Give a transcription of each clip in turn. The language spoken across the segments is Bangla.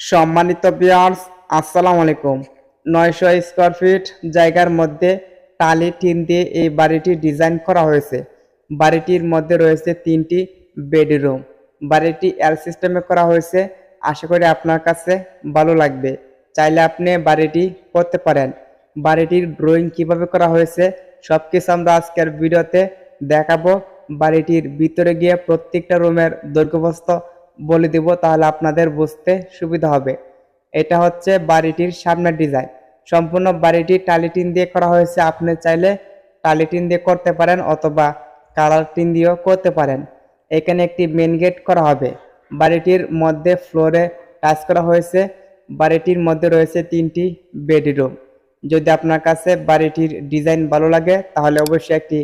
সম্মানিত বিয়ার্স আসসালামু আলাইকুম। নয়শো স্কোয়ার ফিট জায়গার মধ্যে টালি, টিন দিয়ে এই বাড়িটি ডিজাইন করা হয়েছে। বাড়িটির মধ্যে রয়েছে তিনটি বেডরুম বাড়িটি এল সিস্টেমে করা হয়েছে। আশা করি আপনার কাছে ভালো লাগবে। চাইলে আপনি বাড়িটি করতে পারেন। বাড়িটির ড্রয়িং কীভাবে করা হয়েছে সব কিছু আমরা আজকের ভিডিওতে দেখাবো। বাড়িটির ভিতরে গিয়ে প্রত্যেকটা রুমের দৈর্ঘ্যপ্রস্থ বলে দিব, তাহলে আপনাদের বুঝতে সুবিধা হবে। এটা হচ্ছে বাড়িটির সামনের ডিজাইন। সম্পূর্ণ বাড়িটি টালিটিন দিয়ে করা হয়েছে। আপনি চাইলে টালিটিন দিয়ে করতে পারেন অথবা কালার টিন দিয়েও করতে পারেন। এখানে একটি মেন গেট করা হবে। বাড়িটির মধ্যে ফ্লোরে টাচ করা হয়েছে। বাড়িটির মধ্যে রয়েছে তিনটি বেডরুম যদি আপনার কাছে বাড়িটির ডিজাইন ভালো লাগে, তাহলে অবশ্যই একটি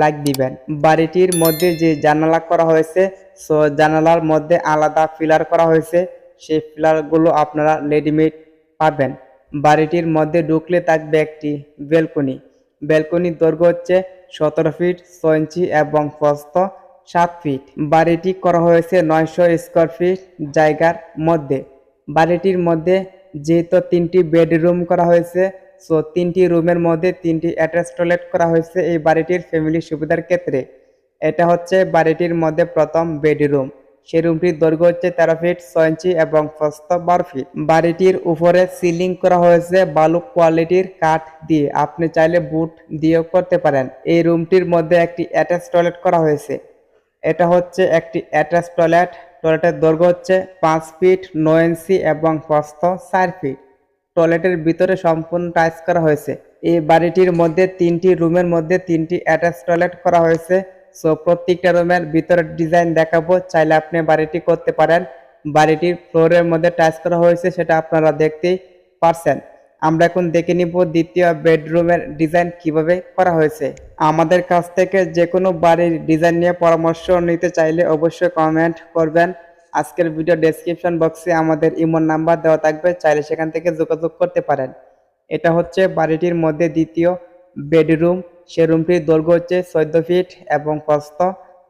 লাইক দিবেন। বাড়িটির মধ্যে যে জানালা করা হয়েছে, সো জানালার মধ্যে আলাদা পিলার করা হয়েছে, সেই পিলারগুলো আপনারা রেডিমেড পাবেন। বাড়িটির মধ্যে ঢুকলে থাকবে একটি বেলকনি। বেলকনির দৈর্ঘ্য হচ্ছে সতেরো ফিট, ছয় ইঞ্চি এবং প্রস্থ সাত ফিট। বাড়িটি করা হয়েছে নয়শো স্কোয়ার ফিট জায়গার মধ্যে। বাড়িটির মধ্যে যেহেতু তিনটি বেডরুম করা হয়েছে সো তিনটি রুমের মধ্যে তিনটি অ্যাটাচ টয়লেট করা হয়েছে এই বাড়িটির ফ্যামিলি সুবিধার ক্ষেত্রে। এটা হচ্ছে বাড়িটির মধ্যে প্রথম বেডরুম সেই রুমটির দৈর্ঘ্য হচ্ছে তেরো ফিট ছয় ইঞ্চি এবং প্রস্থ বারো ফিট বাড়িটির উপরে সিলিং করা হয়েছে বালু কোয়ালিটির কাঠ দিয়ে। আপনি চাইলে বুট দিয়েও করতে পারেন। এই রুমটির মধ্যে একটি অ্যাটাচ টয়লেট করা হয়েছে। এটা হচ্ছে একটি অ্যাটাচ টয়লেট টয়লেটের দৈর্ঘ্য হচ্ছে পাঁচ ফিট নয় ইঞ্চি এবং প্রস্থ চার ফিট টয়লেটের ভিতরে সম্পূর্ণ টাইলস করা হয়েছে। এই বাড়িটির মধ্যে তিনটি রুমের মধ্যে তিনটি অ্যাটাচ টয়লেট করা হয়েছে। সো প্রত্যেকটা রুমের ভিতরের ডিজাইন দেখাবো। চাইলে আপনি বাড়িটি করতে পারেন। বাড়িটির ফ্লোরের মধ্যে টাইলস করা হয়েছে সেটা আপনারা দেখতেই পারছেন। আমরা এখন দেখে নিব দ্বিতীয় বেডরুমের ডিজাইন কীভাবে করা হয়েছে। আমাদের কাছ থেকে যে কোনো বাড়ির ডিজাইন নিয়ে পরামর্শ নিতে চাইলে অবশ্যই কমেন্ট করবেন। আজকের ভিডিও ডেসক্রিপশন বক্সে আমাদের ইমোর নাম্বার দেওয়া থাকবে, চাইলে সেখান থেকে যোগাযোগ করতে পারেন। এটা হচ্ছে বাড়িটির মধ্যে দ্বিতীয় বেডরুম সে রুমটির দৈর্ঘ্য হচ্ছে চোদ্দ ফিট এবং প্রস্থ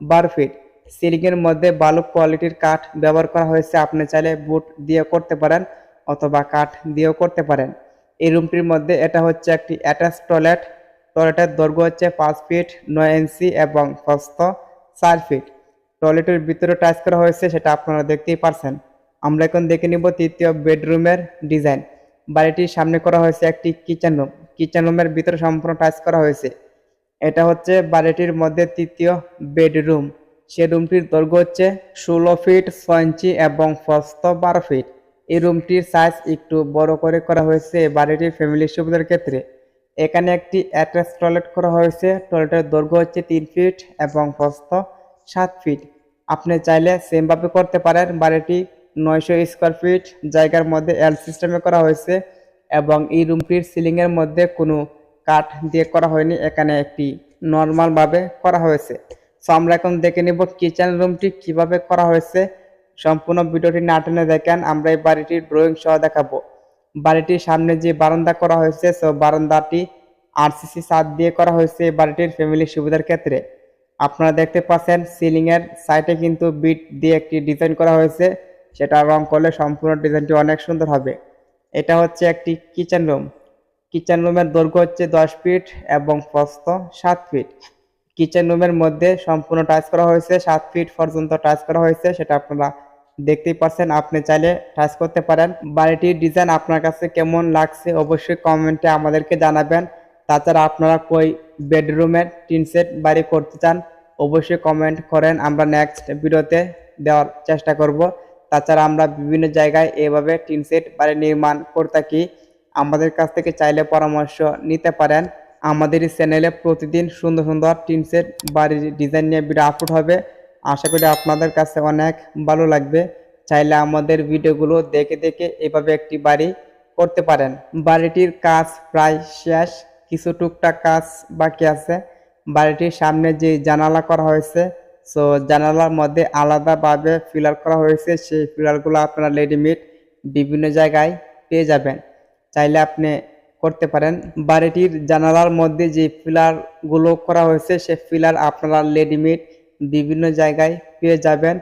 বারো ফিট সিলিংয়ের মধ্যে ভালো কোয়ালিটির কাঠ ব্যবহার করা হয়েছে, আপনি চাইলে বুট দিয়ে করতে পারেন অথবা কাঠ দিয়েও করতে পারেন। এই রুমটির মধ্যে এটা হচ্ছে একটি অ্যাটাচ টয়লেট টয়লেটের দৈর্ঘ্য হচ্ছে পাঁচ ফিট নয় ইঞ্চি এবং প্রস্থ চার ফিট টয়লেটের ভিতরে টাচ করা হয়েছে, সেটা আপনারা দেখতেই পারছেন। আমরা এখন দেখে নিব তৃতীয় বেডরুমের ডিজাইন। বাড়িটির সামনে করা হয়েছে একটি কিচেন রুম। কিচেন রুমের ভিতরে সম্পূর্ণ টাচ করা হয়েছে। এটা হচ্ছে বাড়িটির মধ্যে তৃতীয় বেডরুম। সে রুমটির দৈর্ঘ্য হচ্ছে ষোলো ফিট, ছয় ইঞ্চি এবং প্রস্থ বারো ফিট। এই রুমটির সাইজ একটু বড় করে করা হয়েছে বাড়িটির ফ্যামিলি সুবিধার ক্ষেত্রে। এখানে একটি অ্যাটাচ টয়লেট করা হয়েছে। টয়লেটের দৈর্ঘ্য হচ্ছে তিন ফিট এবং প্রস্থ সাত ফিট। আপনি চাইলে সেমভাবে করতে পারেন। বাড়িটি নয়শো স্কোয়ার ফিট জায়গার মধ্যে এল সিস্টেমে করা হয়েছে এবং এই রুমটির সিলিংয়ের মধ্যে কোনো কাঠ দিয়ে করা হয়নি। এখানে একটি নর্মালভাবে করা হয়েছে। সো আমরা এখন দেখে নিব কিচেন রুমটি কীভাবে করা হয়েছে। সম্পূর্ণ ভিডিওটি না টেনে দেখেন, আমরা এই বাড়িটির ড্রয়িং সহ দেখাবো। বাড়িটির সামনে যে বারান্দা করা হয়েছে সো বারান্দাটি আরসিসি ছাদ দিয়ে করা হয়েছে এই বাড়িটির ফ্যামিলি সুবিধার ক্ষেত্রে। আপনারা দেখতে পাচ্ছেন সিলিং এর সাইডে কিন্তু বিট দিয়ে একটি ডিজাইন করা হয়েছে, সেটা রং করলে সম্পূর্ণ ডিজাইনটি অনেক সুন্দর হবে। এটা হচ্ছে একটি কিচেন রুম কিচেন রুমের দৈর্ঘ্য হচ্ছে দশ ফিট এবং প্রস্থ সাত ফিট কিচেন রুমের মধ্যে সম্পূর্ণ টাচ করা হয়েছে, সাত ফিট পর্যন্ত টাচ করা হয়েছে, সেটা আপনারা দেখতেই পাচ্ছেন। আপনি চাইলে টাচ করতে পারেন। বাড়িটির ডিজাইন আপনার কাছে কেমন লাগছে অবশ্যই কমেন্টে আমাদেরকে জানাবেন। তাছাড়া আপনারা কই বেডরুমের টিন সেট বাড়ি করতে চান, অবশ্যই কমেন্ট করেন। আমরা নেক্সট ভিডিওতে দেওয়ার চেষ্টা করব। তাছাড়া আমরা বিভিন্ন জায়গায় এভাবে টিন সেট বাড়ি নির্মাণ করে থাকি। আমাদের কাছ থেকে চাইলে পরামর্শ নিতে পারেন। আমাদের চ্যানেলে প্রতিদিন সুন্দর সুন্দর টিন সেট বাড়ির ডিজাইন নিয়ে ভিডিও আপলোড হবে। আশা করি আপনাদের কাছে অনেক ভালো লাগবে। চাইলে আমাদের ভিডিওগুলো দেখে দেখে এভাবে একটি বাড়ি করতে পারেন। বাড়িটির কাজ প্রায় শেষ। কিছু টুকটাক কাজ বাকি আছে। বাড়িটির সামনে যে জানালা করা হয়েছে সো জানালার মধ্যে আলাদাভাবে ফিলার করা হয়েছে। সেই ফিলারগুলো আপনারা রেডিমেড বিভিন্ন জায়গায় পেয়ে যাবেন। চাইলে আপনি করতে পারেন। বাড়িটির জানালার মধ্যে যে ফিলারগুলো করা হয়েছে সে ফিলার আপনারা রেডিমেড বিভিন্ন জায়গায় পেয়ে যাবেন।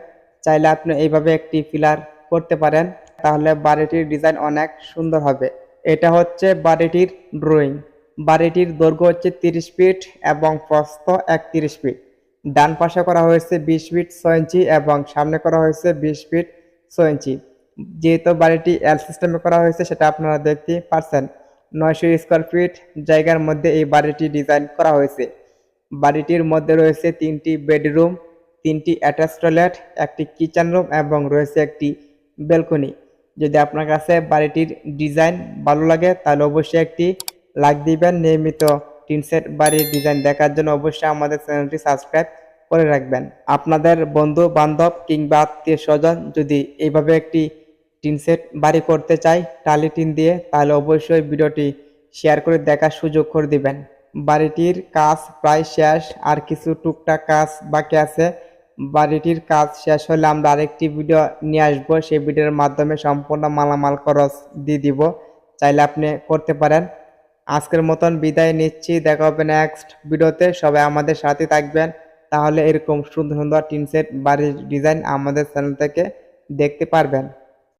চাইলে আপনি এইভাবে একটি ফিলার করতে পারেন। তাহলে বাড়িটির ডিজাইন অনেক সুন্দর হবে। এটা হচ্ছে বাড়িটির ড্রয়িং। বাড়িটির দৈর্ঘ্য হচ্ছে তিরিশ ফিট এবং প্রস্থ একত্রিশ ফিট। ডান পাশে করা হয়েছে বিশ ফিট ছয় ইঞ্চি এবং সামনে করা হয়েছে বিশ ফিট ছয় ইঞ্চি। যেহেতু বাড়িটি এল সিস্টেমে করা হয়েছে, সেটা আপনারা দেখতে পারছেন। নয়শো স্কোয়ার ফিট জায়গার মধ্যে এই বাড়িটি ডিজাইন করা হয়েছে। বাড়িটির মধ্যে রয়েছে তিনটি বেডরুম, তিনটি অ্যাটাচ টয়লেট, একটি কিচেন রুম এবং রয়েছে একটি ব্যালকনি। যদি আপনার কাছে বাড়িটির ডিজাইন ভালো লাগে, তাহলে অবশ্যই একটি লাইক দিবেন। নিয়মিত টিনসেট বাড়ির ডিজাইন দেখার জন্য অবশ্যই আমাদের চ্যানেলটি সাবস্ক্রাইব করে রাখবেন। আপনাদের বন্ধু বান্ধব কিংবা আত্মীয় স্বজন যদি এইভাবে একটি টিন সেট বাড়ি করতে চাই টালি টিন দিয়ে, তাহলে অবশ্যই ভিডিওটি শেয়ার করে দেখার সুযোগ করে দিবেন। বাড়িটির কাজ প্রায় শেষ, আর কিছু টুকটাক কাজ বাকি আছে। বাড়িটির কাজ শেষ হলে আমরা আরেকটি ভিডিও নিয়ে আসব। সেই ভিডিওর মাধ্যমে সম্পূর্ণ মালামাল খরচ দিয়ে দিব। চাইলে আপনি করতে পারেন। আজকের মতন বিদায় নিচ্ছি। দেখা হবে নেক্সট ভিডিওতে সবাই আমাদের সাথে থাকবেন। তাহলে এরকম সুন্দর সুন্দর টিনসেট বাড়ির ডিজাইন আমাদের চ্যানেল থেকে দেখতে পারবেন।